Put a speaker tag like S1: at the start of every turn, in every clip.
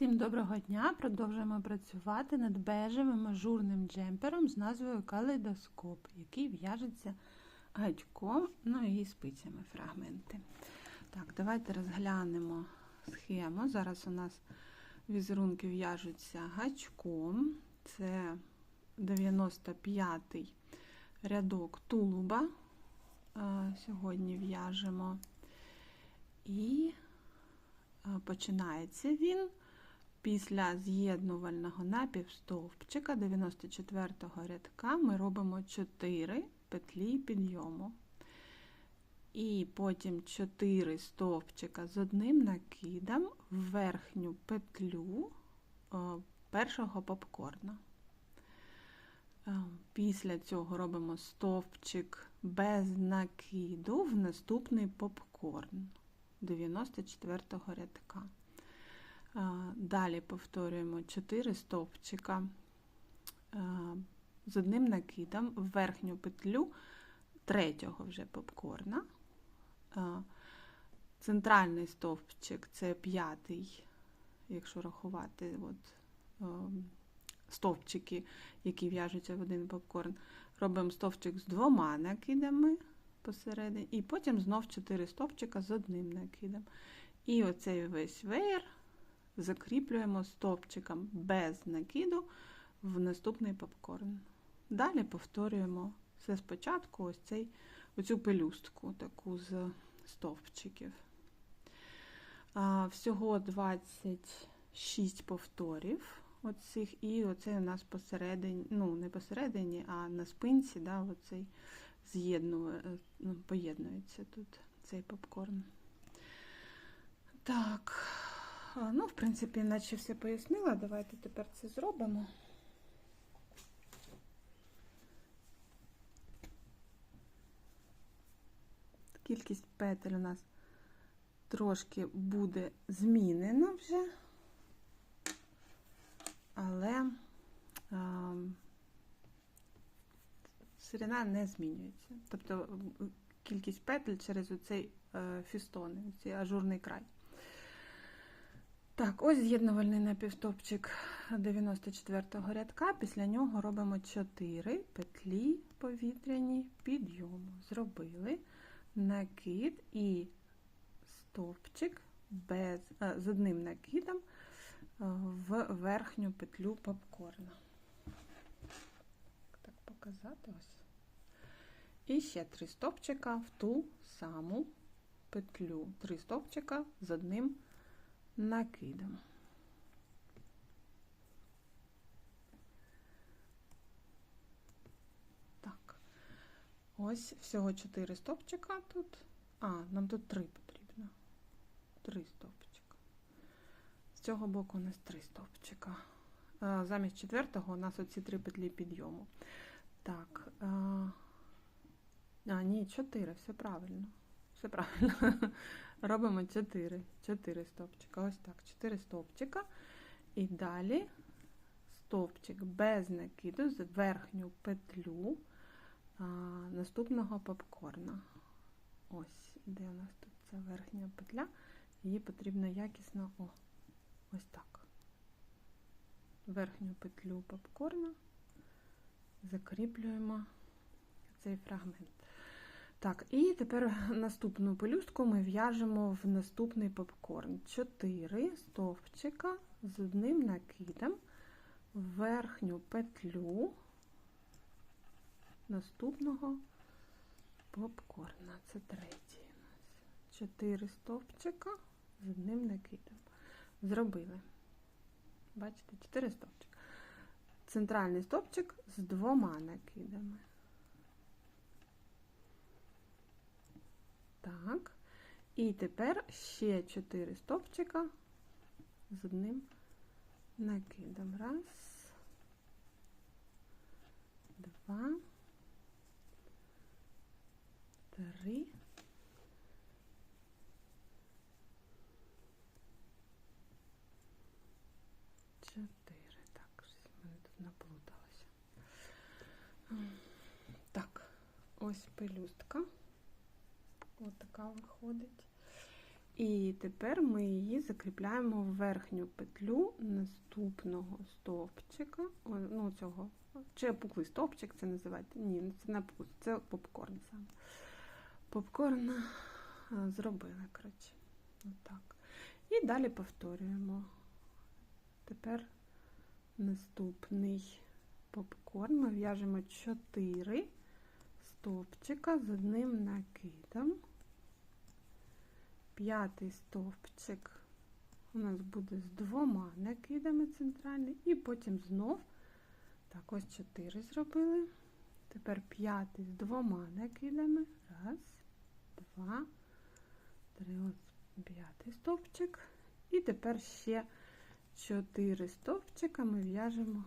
S1: Всім доброго дня! Продовжуємо працювати над бежевим ажурним джемпером з назвою калейдоскоп, який в'яжеться гачком, ну і спицями фрагменти. Так, давайте розглянемо схему. Зараз у нас візерунки в'яжуться гачком. Це 95-й рядок тулуба. Сьогодні в'яжемо. І починається він після з'єднувального напівстовпчика 94-го рядка ми робимо 4 петлі підйому. І потім 4 стовпчика з одним накидом в верхню петлю е, першого попкорна. Е, Після цього робимо стовпчик без накиду в наступний попкорн 94-го рядка. Далі повторюємо 4 стовпчика з одним накидом в верхню петлю третього вже попкорна. Центральний стовпчик це п'ятий, якщо рахувати от, стовпчики, які в'яжуться в один попкорн. Робимо стовпчик з двома накидами посередині, і потім знов 4 стовпчика з одним накидом. І оцей весь веєр закріплюємо стовпчиком без накиду в наступний попкорн. Далі повторюємо все спочатку, ось цей, оцю пелюстку таку з стовпчиків. Всього 26 повторів оцих, і оцей у нас посередині, ну, не посередині, а на спинці, да, оцей з'єднує, ну, поєднується тут цей попкорн. Так. Ну, в принципі, наче все пояснила. Давайте тепер це зробимо. Кількість петель у нас трошки буде змінена вже, але а, ширина не змінюється. Тобто кількість петель через оцей е, фістон, цей ажурний край. Так, ось з'єднувальний напівстопчик 94-го рядка. Після нього робимо 4 петлі повітряні підйому. Зробили накид і стовпчик без, з одним накидом в верхню петлю попкорна. Так, показати ось. І ще 3 стовпчика в ту саму петлю. 3 стовпчика з одним накидом накидом. Так, ось всього 4 стопчика тут. А, нам тут 3 потрібно. 3 стопчика. З цього боку у нас 3 стопчика. Замість четвертого у нас оці 3 петлі підйому. Так, а, ні, 4, все правильно. Все правильно. Робимо 4 4 стовпчика. Ось так, 4 стовпчика. І далі стовпчик без накиду з верхню петлю а, наступного попкорна. Ось, де у нас тут ця верхня петля, її потрібно якісно о, ось так. Верхню петлю попкорна закріплюємо цей фрагмент. Так, і тепер наступну пелюстку ми в'яжемо в наступний попкорн. 4 стовпчика з одним накидом верхню петлю наступного попкорна. Це третій у нас. 4 стовпчика з одним накидом. Зробили. Бачите, 4 стовпчика. Центральний стовпчик з двома накидами. Так. І тепер ще 4 стовпчика з одним накидом. Раз, два, три. Чотири. Так, щось мене тут наплуталося. Так, ось пелюстка. Така виходить. І тепер ми її закріпляємо в верхню петлю наступного стовпчика. Ну, цього. Чи пуклий стовпчик це називається? Ні, це не пуклий, це попкорн саме. Попкорн зробили, коротше. Отак. І далі повторюємо. Тепер наступний попкорн. Ми в'яжемо 4 стовпчика з одним накидом. П'ятий стовпчик у нас буде з двома накидами центральний, і потім знов, так, ось 4 зробили. Тепер п'ятий з двома накидами. Раз, два, три, ось п'ятий стовпчик. І тепер ще 4 стовпчика ми в'яжемо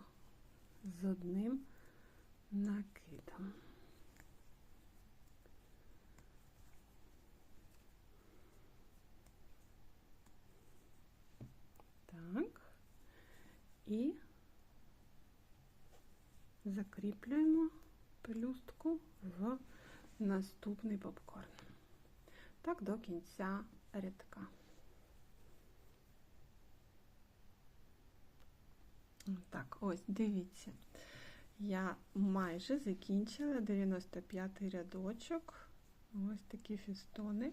S1: з одним накидом. Так. І закріплюємо пелюстку в наступний попкорн. Так до кінця рядка. Так, ось, дивіться. Я майже закінчила 95-й рядочок. Ось такі фістони.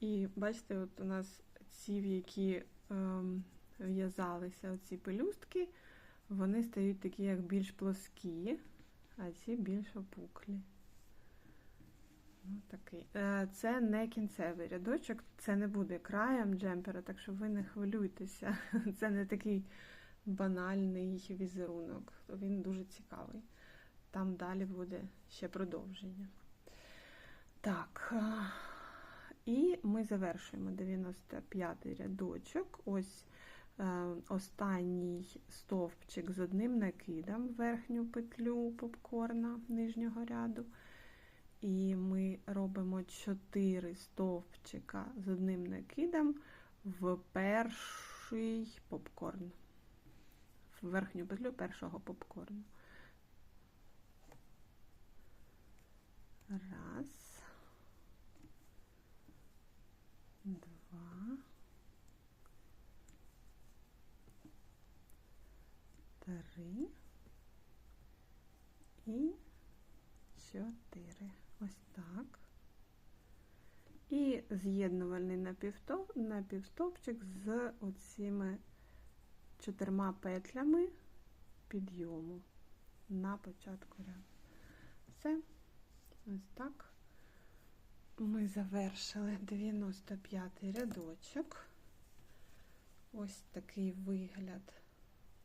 S1: І бачите, от у нас ці, в які ем, в'язалися оці пелюстки, вони стають такі, як більш плоскі, а ці більш опуклі. Ну, такий. Е, Це не кінцевий рядочок, це не буде краєм джемпера, так що ви не хвилюйтеся. Це не такий банальний візерунок. Він дуже цікавий. Там далі буде ще продовження. Так, і ми завершуємо 95-й рядочок. Ось е, останній стовпчик з одним накидом верхню петлю попкорна нижнього ряду. І ми робимо 4 стовпчика з одним накидом в перший попкорн в верхню петлю першого попкорну. Раз, два, три і чотири. Ось так. І з'єднувальний напівстовпчик з оціми чотирма петлями підйому на початку ряду. Все, ось так. Ми завершили 95-й рядочок. Ось такий вигляд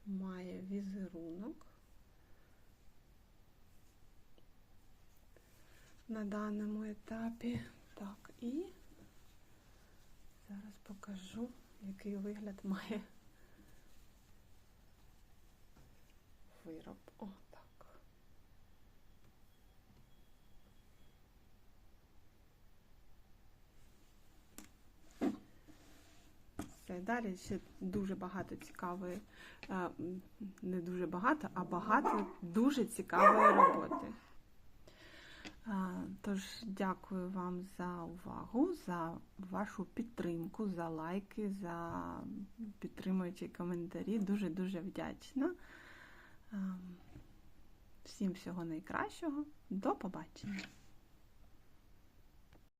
S1: має візерунок на даному етапі. Так, і зараз покажу, який вигляд має вироб. О, так. Все, далі ще дуже багато цікавої, не дуже багато, а багато дуже цікавої роботи. Тож, дякую вам за увагу, за вашу підтримку, за лайки, за підтримуючі коментарі. Дуже-дуже вдячна. Ем, всім всього найкращого. До побачення!